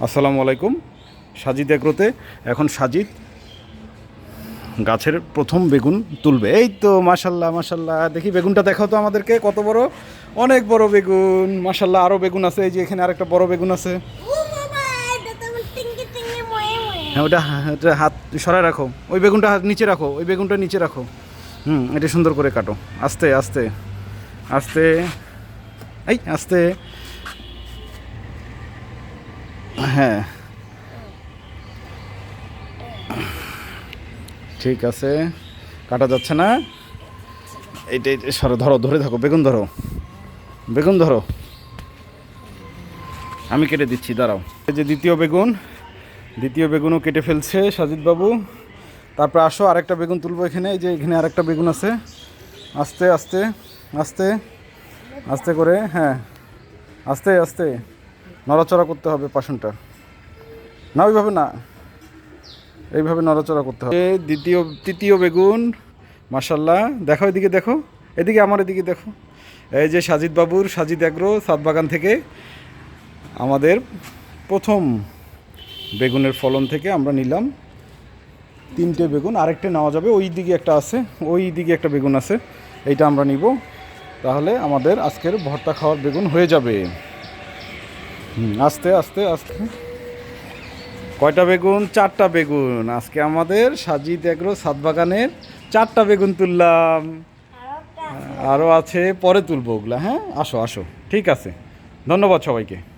আসসালামু আলাইকুম। সাজিদ একরোতে এখন সাজিদ গাছের প্রথম বেগুন তুলবে। এই তো মাশাল্লাহ মাশাল্লাহ। দেখি বেগুনটা দেখাও তো আমাদেরকে কত বড়? অনেক বড় বেগুন মাশাল্লাহ আরও বেগুন আছে। এই যে এখানে আরেকটা বড় বেগুন আছে। ময়ে হ্যাঁ ওটা হাত সরায় রাখো। ওই বেগুনটা হাত নিচে রাখো ওই বেগুনটা নিচে রাখো। হুম এটা সুন্দর করে কাটো। আস্তে আস্তে আস্তে। এই আস্তে। হ্যাঁ। ঠিক আছে। কাটা যাচ্ছে না। এইটা সরো, ধরো, ধরে থাকো, বেগুন ধরো। বেগুন ধরো। আমি কেটে দিচ্ছি, দাঁড়াও। এই যে দ্বিতীয় বেগুন, দ্বিতীয় বেগুনও কেটে ফেলছে সাজিদ বাবু তারপর আসো, আরেকটা বেগুন তুলবো এখানে। এই যে এখানে আরেকটা বেগুন আছে। আস্তে আস্তে আস্তে আস্তে করে হ্যাঁ। আস্তে আস্তে। নড়াচড়া করতে হবে পাশনটা না, ওইভাবে না। এইভাবে নড়াচড়া করতে হবে। দ্বিতীয়, তৃতীয় বেগুন মাসাল্লাহ দেখো এদিকে দেখো। এদিকে, আমার এদিকে দেখো। এই যে সাজিদ বাবুর সাজিদ অ্যাগ্রো, সাতবাগান থেকে আমাদের প্রথম বেগুনের ফলন থেকে আমরা নিলাম। তিনটে বেগুন, আরেকটা নেওয়া যাবে। ওই দিকে একটা আছে, ওই দিকে একটা বেগুন আছে। এইটা আমরা নিব। তাহলে আমাদের আজকের ভর্তা খাওয়ার বেগুন হয়ে যাবে। আস্তে আস্তে আস্তে। কয়টা বেগুন? চারটা বেগুন। আজকে আমাদের সাজিদ এগ্রো সাতবাগানের চারটা বেগুন তুললাম। আরও আছে পরে তুলবো ওগুলা হ্যাঁ? আসো আসো। ঠিক আছে। ধন্যবাদ সবাইকে।